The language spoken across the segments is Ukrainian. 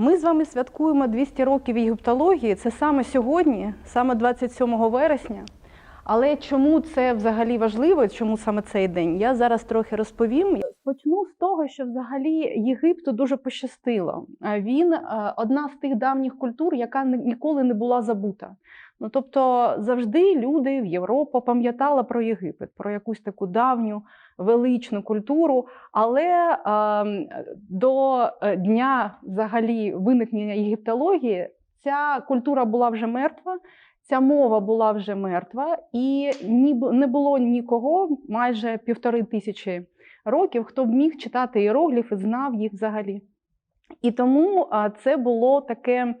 Ми з вами святкуємо 200 років єгиптології. Це саме сьогодні, саме 27 вересня. Але чому це взагалі важливо? Чому саме цей день? Я зараз трохи розповім. Почну з того, що взагалі Єгипту дуже пощастило. А Він е, одна з тих давніх культур, яка ні- ніколи не була забута. Ну тобто завжди люди в Європу пам'ятали про Єгипет, про якусь таку давню величну культуру. Але е, до е, дня взагалі виникнення єгиптології ця культура була вже мертва. Ця мова була вже мертва, і не було нікого майже півтори тисячі років, хто б міг читати іерогліфи, знав їх взагалі. І тому а, це було таке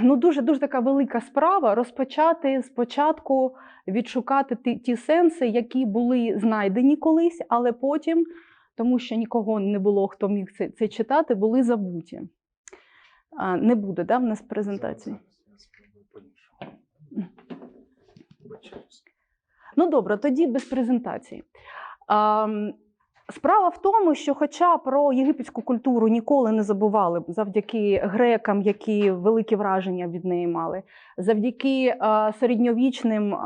ну, дуже дуже така велика справа розпочати спочатку відшукати ті, ті сенси, які були знайдені колись, але потім, тому що нікого не було, хто міг це, це читати, були забуті. А, не буде да, в нас презентації. Ну добре, тоді без презентації. Ам, Справа в тому, що, хоча про єгипетську культуру ніколи не забували завдяки грекам, які великі враження від неї мали, завдяки е, середньовічним е,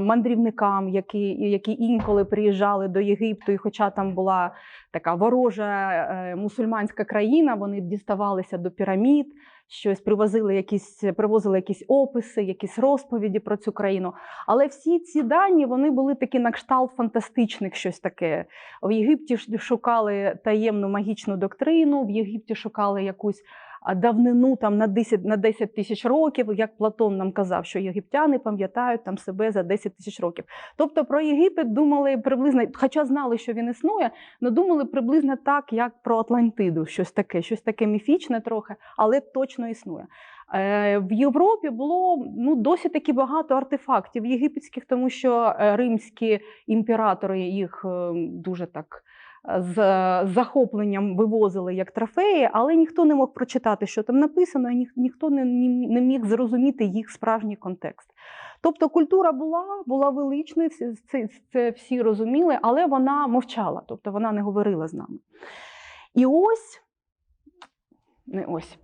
мандрівникам, які, які інколи приїжджали до Єгипту, і хоча там була така ворожа е, мусульманська країна, вони діставалися до пірамід, щось привозили якісь, привозили якісь описи, якісь розповіді про цю країну. Але всі ці дані вони були такі на кшталт фантастичних, щось таке. В Єгипті шукали таємну магічну доктрину, в Єгипті шукали якусь давнину там на 10, на 10 тисяч років, як Платон нам казав, що єгиптяни пам'ятають там себе за 10 тисяч років. Тобто про Єгипет думали приблизно, хоча знали, що він існує, але думали приблизно так, як про Атлантиду, щось таке, щось таке міфічне трохи, але точно існує. Е, В Європі було ну, досить таки багато артефактів єгипетських, тому що е, римські імператори їх е, дуже так з е, захопленням вивозили як трофеї, але ніхто не мог прочитати, що там написано, і ніхто не, не міг зрозуміти їх справжній контекст. Тобто культура була, була величною, всі, це, це всі розуміли, але вона мовчала, тобто вона не говорила з нами. І ось, не ось.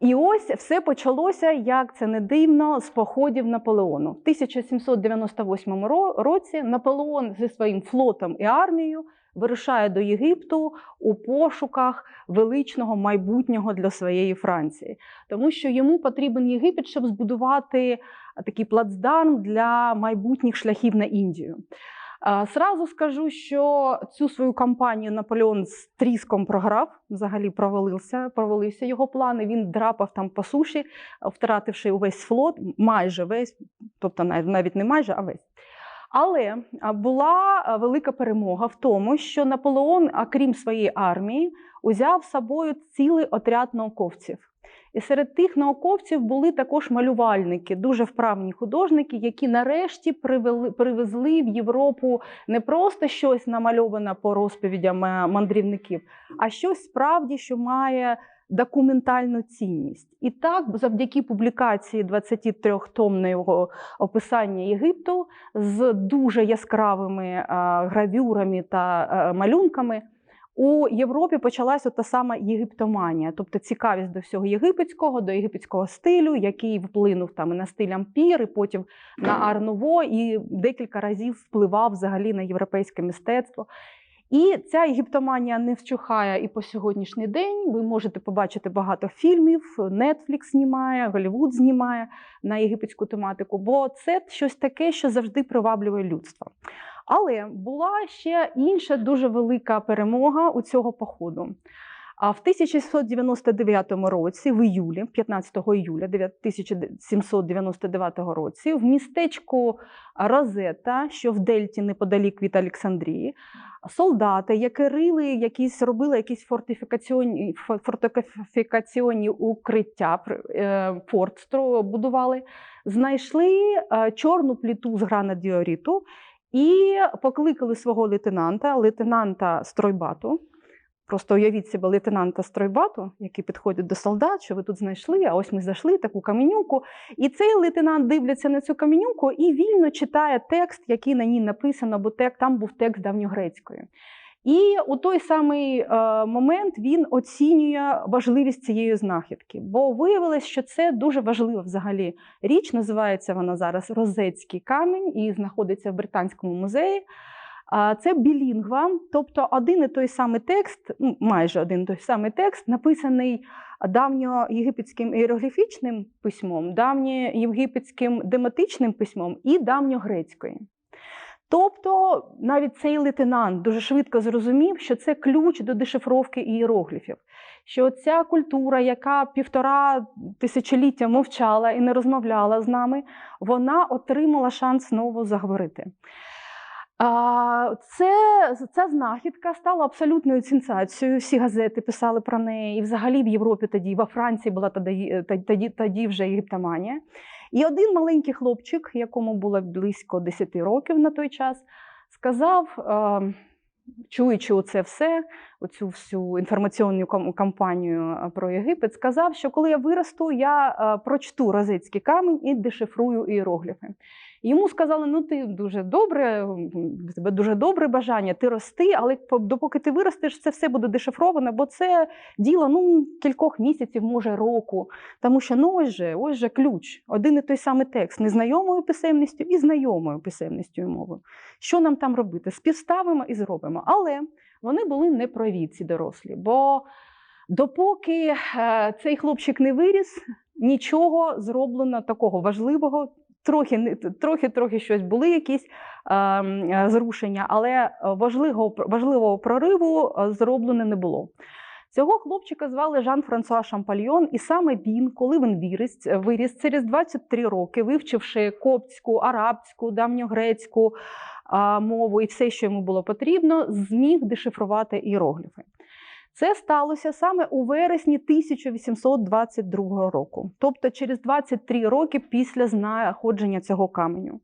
І ось все почалося, як це не дивно, з походів Наполеону. В 1798 році Наполеон зі своїм флотом і армією вирушає до Єгипту у пошуках величного майбутнього для своєї Франції, тому що йому потрібен Єгипет, щоб збудувати такий плацдарм для майбутніх шляхів на Індію. Сразу скажу, що цю свою кампанію Наполеон з тріском програв, взагалі провалився, провалився його плани. Він драпав там по суші, втративши увесь флот, майже весь, тобто навіть не майже, а весь. Але була велика перемога в тому, що Наполеон, а крім своєї армії, узяв з собою цілий отряд науковців. І серед тих науковців були також малювальники, дуже вправні художники, які нарешті привели, привезли в Європу не просто щось намальоване по розповідям е, мандрівників, а щось справді, що має документальну цінність. І так, завдяки публікації 23-томного описання Єгипту з дуже яскравими е, гравюрами та е, малюнками. У Європі почалася та сама єгиптоманія, тобто цікавість до всього єгипетського, до єгипетського стилю, який вплинув там і на стиль ампір, і потім на ар-ново, і декілька разів впливав взагалі на європейське мистецтво. І ця єгиптоманія не вщухає і по сьогоднішній день. Ви можете побачити багато фільмів. Netflix знімає, Голлівуд знімає на єгипетську тематику, бо це щось таке, що завжди приваблює людство. Але була ще інша дуже велика перемога у цього походу. А в 1799 році, в іюлі, 15 іюля 1799 році, в містечку Розета, що в Дельті неподалік від Олександрії, солдати, які рили якісь, робили якісь фортифікаційні, фо- фортифікаційні укриття, е, форт будували, знайшли е, чорну пліту з гранадіоріту і покликали свого лейтенанта, лейтенанта Стройбату. Просто уявіть себе лейтенанта Стройбату, який підходить до солдат, що ви тут знайшли, а ось ми знайшли таку каменюку. І цей лейтенант дивляться на цю каменюку і вільно читає текст, який на ній написано, бо там був текст давньогрецькою. І у той самий е, момент він оцінює важливість цієї знахідки, бо виявилось, що це дуже важлива взагалі річ. Називається вона зараз Розецький камінь і знаходиться в Британському музеї. Це білінгва, тобто один і той самий текст, ну, майже один і той самий текст, написаний давньоєгипетським іерогліфічним письмом, давньоєгипетським дематичним письмом і давньогрецькою. Тобто навіть цей лейтенант дуже швидко зрозумів, що це ключ до дешифровки ієрогліфів. Що ця культура, яка півтора тисячоліття мовчала і не розмовляла з нами, вона отримала шанс знову заговорити. Це, ця знахідка стала абсолютною сенсацією. Всі газети писали про неї. І взагалі в Європі тоді, во Франції була тоді, тоді, тоді вже єгиптоманія. І один маленький хлопчик, якому було близько 10 років на той час, сказав, е, чуючи оце все, оцю всю інформаційну кампанію про Єгипет, сказав, що коли я виросту, я е, прочту розицький камінь і дешифрую іерогліфи. Йому сказали: ну ти дуже добре, тебе дуже добре бажання, ти рости, але допоки ти виростеш, це все буде дешифровано, бо це діло ну, кількох місяців, може року. Тому що ну ось же, ось же ключ, один і той самий текст незнайомою писемністю і знайомою писемністю і мовою. Що нам там робити? Співставимо і зробимо. Але вони були неправі, ці дорослі, бо допоки е, цей хлопчик не виріс, нічого зроблено такого важливого. Трохи трохи, трохи щось були якісь е, зрушення, але важливого, важливого прориву е, зроблено не було. Цього хлопчика звали Жан-Франсуа Шампальйон, і саме він, коли він виріс, виріс через 23 роки, вивчивши коптську, арабську, давньогрецьку мову і все, що йому було потрібно, зміг дешифрувати іерогліфи. Це сталося саме у вересні 1822 року, тобто через 23 роки після знаходження цього каменю.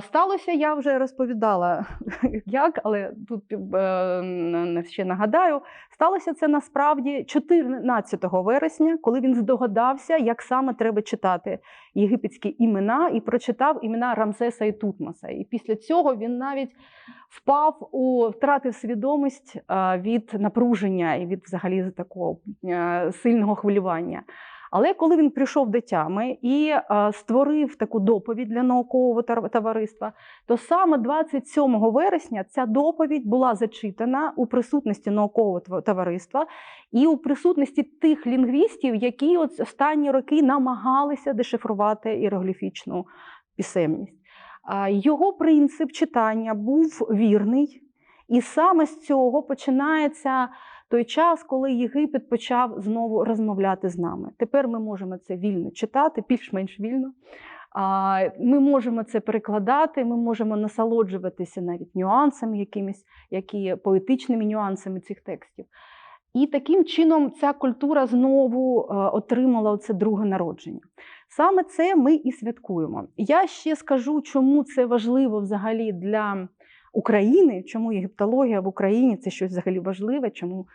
Сталося, я вже розповідала, як, але тут е, ще нагадаю, сталося це насправді 14 вересня, коли він здогадався, як саме треба читати єгипетські імена, і прочитав імена Рамсеса і Тутмоса. І після цього він навіть впав у втратив свідомість від напруження і від взагалі такого е, сильного хвилювання. Але коли він прийшов до тями і створив таку доповідь для наукового товариства, то саме 27 вересня ця доповідь була зачитана у присутності наукового товариства і у присутності тих лінгвістів, які от останні роки намагалися дешифрувати іерогліфічну писемність. Його принцип читання був вірний, і саме з цього починається той час, коли Єгипет почав знову розмовляти з нами. Тепер ми можемо це вільно читати, більш-менш вільно. Ми можемо це перекладати, ми можемо насолоджуватися навіть нюансами, якимись, які поетичними нюансами цих текстів. І таким чином ця культура знову е, отримала це друге народження. Саме це ми і святкуємо. Я ще скажу, чому це важливо взагалі для України, чому єгиптологія в Україні це щось взагалі важливе, чому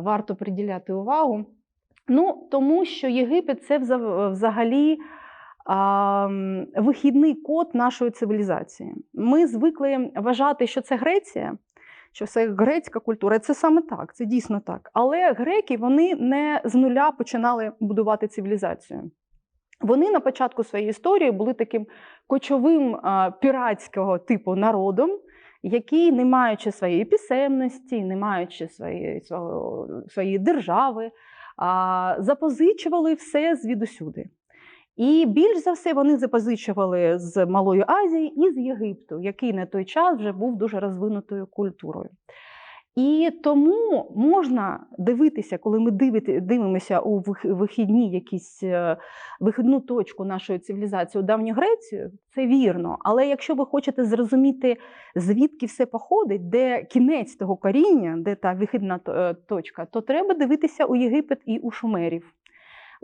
варто приділяти увагу. Ну, тому що Єгипет це взагалі а, вихідний код нашої цивілізації. Ми звикли вважати, що це Греція, що це грецька культура. Це саме так, це дійсно так. Але греки вони не з нуля починали будувати цивілізацію. Вони на початку своєї історії були таким кочовим піратського типу народом, який, не маючи своєї писемності, не маючи своєї, своєї держави, запозичували все звідусюди. І більш за все вони запозичували з Малої Азії і з Єгипту, який на той час вже був дуже розвинутою культурою. І тому можна дивитися, коли ми дивимося у вих- вихідні якісь е, вихідну точку нашої цивілізації у давню Грецію, це вірно. Але якщо ви хочете зрозуміти, звідки все походить, де кінець того коріння, де та вихідна е, точка, то треба дивитися у Єгипет і у шумерів.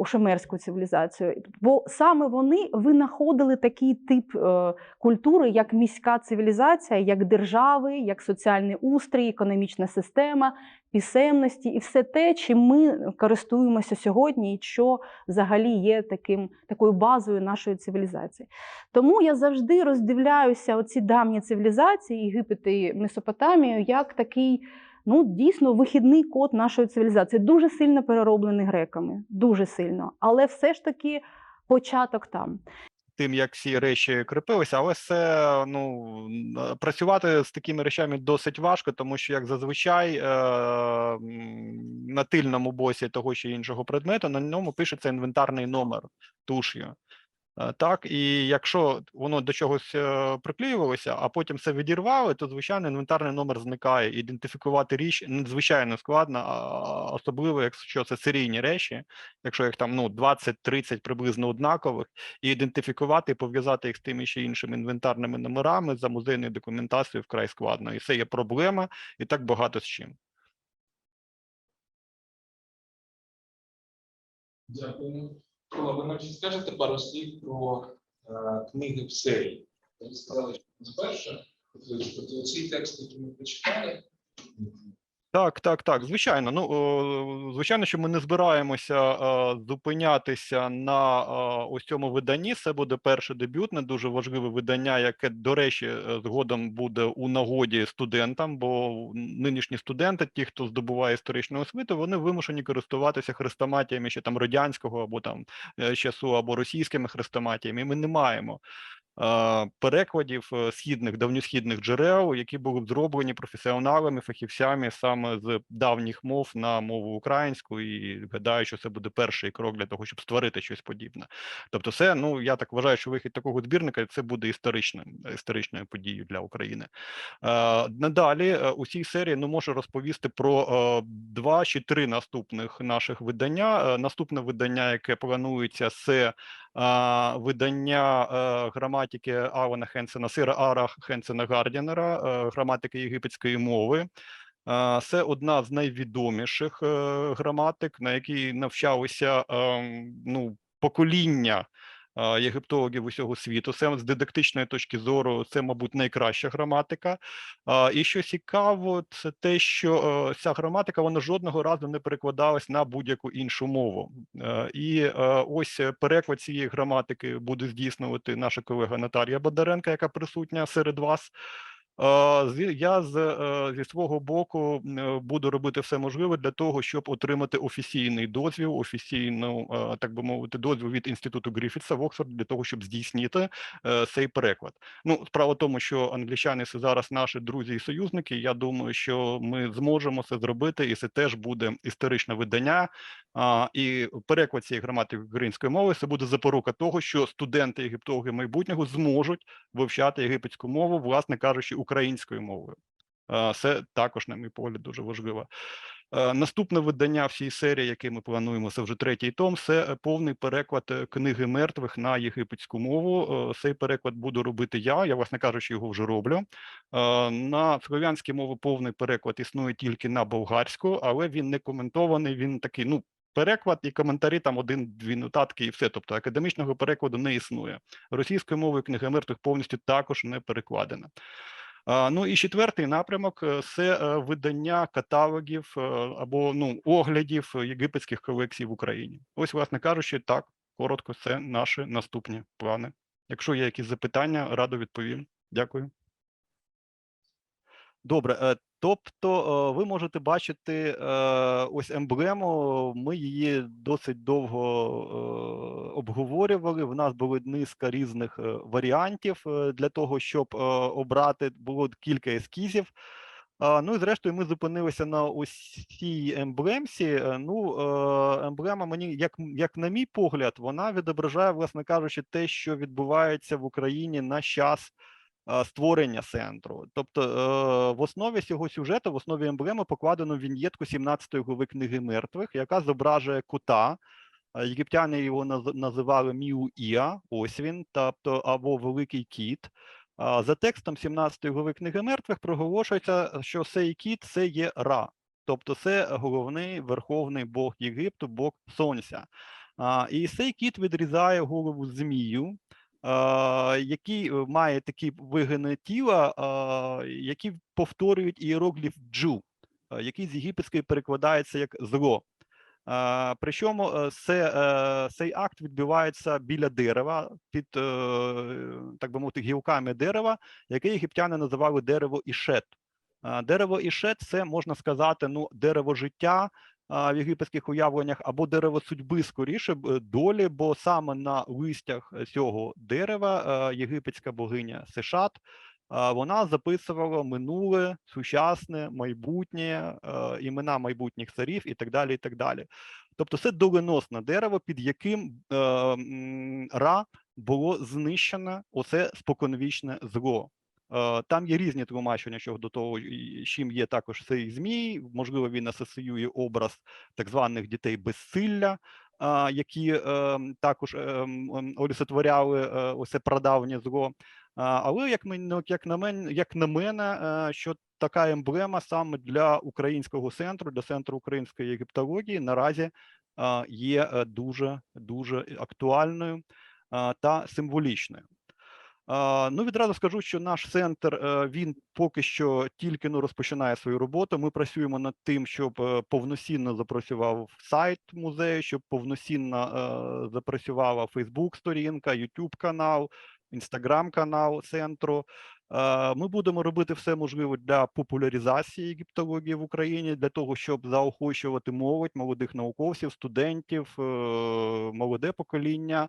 У шумерську цивілізацію, бо саме вони винаходили такий тип е, культури, як міська цивілізація, як держави, як соціальний устрій, економічна система, писемності і все те, чим ми користуємося сьогодні, і що взагалі є таким такою базою нашої цивілізації. Тому я завжди роздивляюся оці давні цивілізації, Єгипет і Месопотамію, як такий. Ну, дійсно, вихідний код нашої цивілізації дуже сильно перероблений греками, дуже сильно. Але все ж таки початок там. тим, як всі речі кріпилися, але це ну працювати з такими речами досить важко, тому що як зазвичай е, на тильному босі того чи іншого предмету на ньому пишеться інвентарний номер туш'ю. Е, Так, і якщо воно до чогось е, приклеювалося, а потім це відірвали, то звичайно інвентарний номер зникає. Ідентифікувати річ надзвичайно складно, особливо якщо це серійні речі, якщо їх там ну 20-30 приблизно однакових, і ідентифікувати пов'язати їх з тими чи іншими інвентарними номерами за музейною документацією вкрай складно. І це є проблема, і так багато з чим. Дякую. Ви нам скажете пару слів про е, книги в серії. Ви сказали, що це про Ці тексти, які ми почитали, Так, так, так, звичайно. Ну, звичайно, що ми не збираємося зупинятися на ось цьому виданні. Це буде перше дебютне, дуже важливе видання, яке, до речі, е, згодом буде у нагоді студентам, бо нинішні студенти, ті, хто здобуває історичну освіту, вони вимушені користуватися хрестоматіями ще там радянського або там е, часу, або російськими хрестоматіями. Ми не маємо перекладів е, східних давньосхідних джерел, які були б зроблені професіоналами, фахівцями саме з давніх мов на мову українську, і гадаю, що це буде перший крок для того, щоб створити щось подібне. Тобто, це ну я так вважаю, що вихід такого збірника це буде історичним історичною подією для України. Е, надалі е, у цій серії ну можу розповісти про два чи три наступних наших видання. Наступне видання, яке планується, це видання е, граматики Авана Хенсена, Сира Ара Хенсена Гардінера, е, граматики єгипетської мови. Це одна з найвідоміших е, граматик, на якій навчалися ем, ну, покоління єгиптологів усього світу. Це з дидактичної точки зору, це, мабуть, найкраща граматика. І що цікаво, це те, що е, ця граматика вона жодного разу не перекладалась на будь-яку іншу мову. Е, І е, ось переклад цієї граматики буде здійснювати наша колега Наталія Бондаренка, яка присутня серед вас. Я з, е, зі свого боку е, буду робити все можливе для того, щоб отримати офіційний дозвіл, офіційну, е, так би мовити, дозвіл від інституту Гріфітса в Оксфорд для того, щоб здійснити цей переклад. Ну, справа в тому, що англічани це зараз наші друзі і союзники. Я думаю, що ми зможемо це зробити, і це теж буде історичне видання. І переклад цієї граматики української мови це буде запорука того, що студенти єгиптологи майбутнього зможуть вивчати єгипетську мову, власне кажучи, українською мовою. Це також, на мій погляд, дуже важливо. Е, Наступне видання в цій серії, яке ми плануємо, це вже третій том. Це повний переклад е, книги мертвих на єгипетську мову. Е, Цей переклад буду робити я. Я, власне кажучи, його вже роблю. На слов'янській мови повний переклад існує тільки на болгарську, але він не коментований. Він такий, ну. Переклад і коментарі там один-дві нотатки, і все. Тобто академічного перекладу не існує. Російською мовою книга мертвих повністю також не перекладена. Ну і четвертий напрямок е, це е, видання каталогів е, або ну оглядів єгипетських колекцій в Україні. Ось, власне кажучи, так коротко, це наші наступні плани. Якщо є якісь запитання, радо відповім. Дякую. Добре, тобто е, ви можете бачити е, ось емблему. Ми її досить довго е, обговорювали. В нас були низка різних варіантів для того, щоб обрати. Було кілька ескізів. Ну і зрештою, ми зупинилися на ось цій емблемці. Ну, емблема мені, як, як на мій погляд, вона відображає, власне кажучи, те, що відбувається в Україні на час створення центру. Тобто, е, в основі цього сюжету, в основі емблеми покладено віньєтку 17-ї глави книги мертвих, яка зображує кота. Е, Єгиптяни його наз- називали Міу-Іа, ось він, тобто або Великий Кіт. За текстом 17 глави книги мертвих проголошується, що цей кіт це є Ра, тобто це головний верховний бог Єгипту, бог сонця. І цей кіт відрізає голову змію, який е, має такі вигини тіла, які повторюють іерогліф джу, який з єгипетської перекладається як зло. Причому е, це, е, цей акт відбувається біля дерева, під, так би мовити, гілками дерева, яке єгиптяни називали дерево ішет. Дерево ішет це можна сказати, ну, дерево життя в єгипетських уявленнях, або дерево судьби, скоріше е, долі, бо саме на листях е, цього дерева е, єгипетська богиня Сешат вона записувала минуле, сучасне, майбутнє, імена майбутніх царів і так далі. і так далі. Тобто це доленосне дерево, під яким Ра було знищено оце споконвічне зло. Е, Там є різні тлумачення щодо того, чим є також цей змій. Можливо, він асоціює образ так званих дітей безсилля, які е, також е, м, ем, олицетворяли е, оце прадавнє зло. Але як мен- ну, як на мене, як на мене, е, що така емблема саме для українського центру, для центру української єгиптології наразі є дуже дуже актуальною та символічною. Ну, відразу скажу, що наш центр е, він поки що тільки ну, розпочинає свою роботу. Ми працюємо над тим, щоб е, повноцінно запрацював сайт музею, щоб повноцінно е, запрацювала Фейсбук-сторінка, YouTube канал, Інстаграм канал центру. Ми будемо робити все можливе для популяризації єгиптології в Україні, для того, щоб заохочувати молодь, молодих науковців, студентів, молоде покоління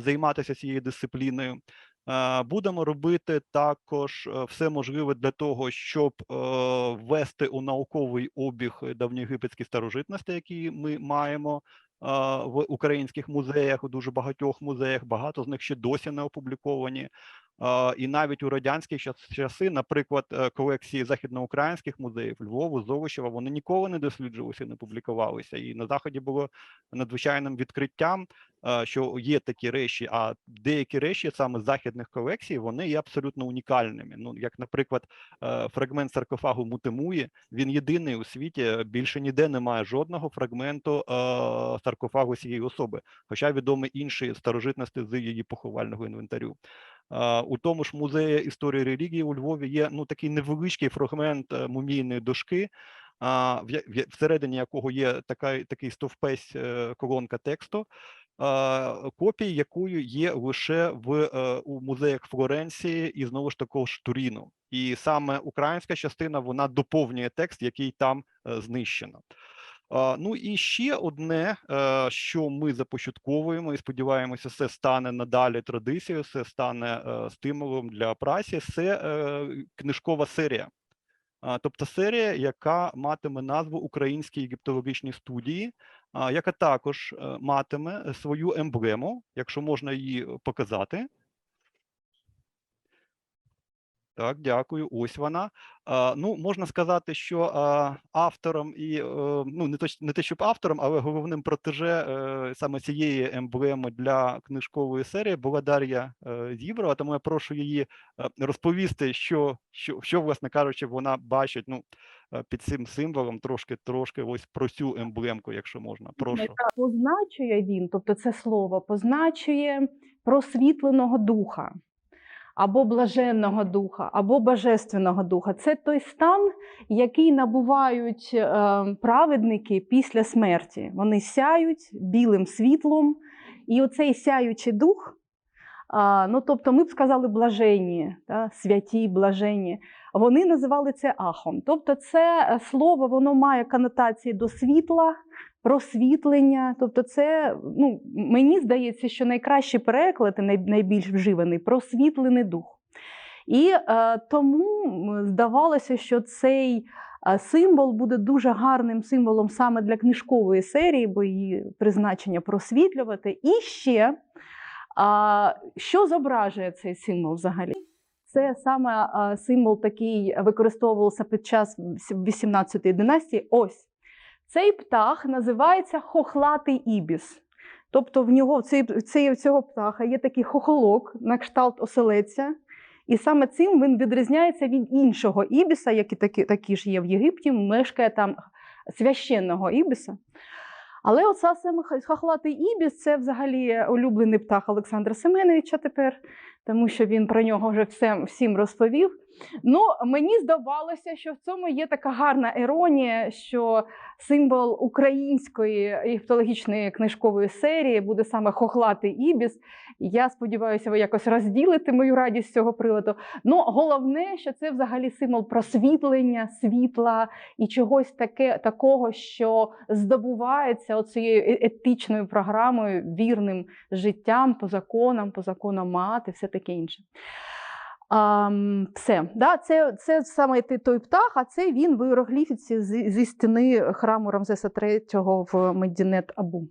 займатися цією дисципліною. Е, Будемо робити також е, все можливе для того, щоб е, ввести у науковий обіг давньоєгипетські старожитності, які ми маємо в українських музеях, у дуже багатьох музеях. Багато з них ще досі не опубліковані. І навіть у радянські час- часи, наприклад, е, колекції західноукраїнських музеїв Львову, Золочева, вони ніколи не досліджувалися, не публікувалися. І на заході було надзвичайним відкриттям, е, що є такі речі, а деякі речі саме західних колекцій вони є абсолютно унікальними. Ну, як, наприклад, е, фрагмент саркофагу Мутемуї, він єдиний у світі, більше ніде немає жодного фрагменту саркофагу цієї особи, хоча відомі інші старожитності з її поховального інвентарю. У тому ж музеї історії релігії у Львові є ну такий невеличкий фрагмент е, мумійної дошки, всередині якого є така, такий стовпець е, колонка тексту, копії якої є лише в е, у музеях Флоренції і знову ж також Туріну. І саме українська частина вона доповнює текст, який там знищено. Ну і ще одне, е, що ми започатковуємо, і сподіваємося, це стане надалі традицією, це стане е, стимулом для праці. Це е, книжкова серія. Тобто серія, яка матиме назву Українські єгиптологічні студії, яка також матиме свою емблему, якщо можна її показати. Так, дякую. Ось вона. А, ну, можна сказати, що а, автором і е, ну не точ, не те, щоб автором, але головним протеже е, саме цієї емблеми для книжкової серії була Дар'я е, Зіброва. Тому я прошу її розповісти, що, що, що, власне кажучи, вона бачить ну, під цим символом трошки трошки ось про цю емблемку, якщо можна. Прошу. Позначує він, тобто це слово позначує просвітленого духа, або блаженного духа, або божественного духа. Це той стан, який набувають е, праведники після смерті. Вони сяють білим світлом, і оцей сяючий дух. Ну, тобто, ми б сказали блаженні, та, святі, блаженні. Вони називали це ахом. Тобто, це е, слово воно має конотації до світла, просвітлення. Тобто, це ну, мені здається, що найкращий переклад і найбільш вживаний просвітлений дух. І е, тому здавалося, що цей е, символ буде дуже гарним символом саме для книжкової серії, бо її призначення просвітлювати. І ще, а, що зображує цей символ взагалі? Це саме символ такий використовувався під час 18 династії. Ось цей птах називається хохлатий ібіс. Тобто в нього в цей, в цього птаха є такий хохолок на кшталт оселеця. І саме цим він відрізняється від іншого ібіса, які такі, такі ж є в Єгипті, мешкає там священного ібіса. Але оце саме хохлатий ібіс це взагалі улюблений птах Олександра Семеновича тепер, тому що він про нього вже всім, всім розповів. Ну, мені здавалося, що в цьому є така гарна іронія, що символ української егіптологічної книжкової серії буде саме хохлатий ібіс. Я сподіваюся, ви якось розділите мою радість з цього приводу. Ну, головне, що це взагалі символ просвітлення, світла і чогось таке, такого, що здобувається оцією е- етичною програмою, вірним життям, по законам, по законам мати, все таке інше. Все, да, це, це саме той птах, а це він в іерогліфіці зі стіни храму Рамзеса III в Медінет Абу.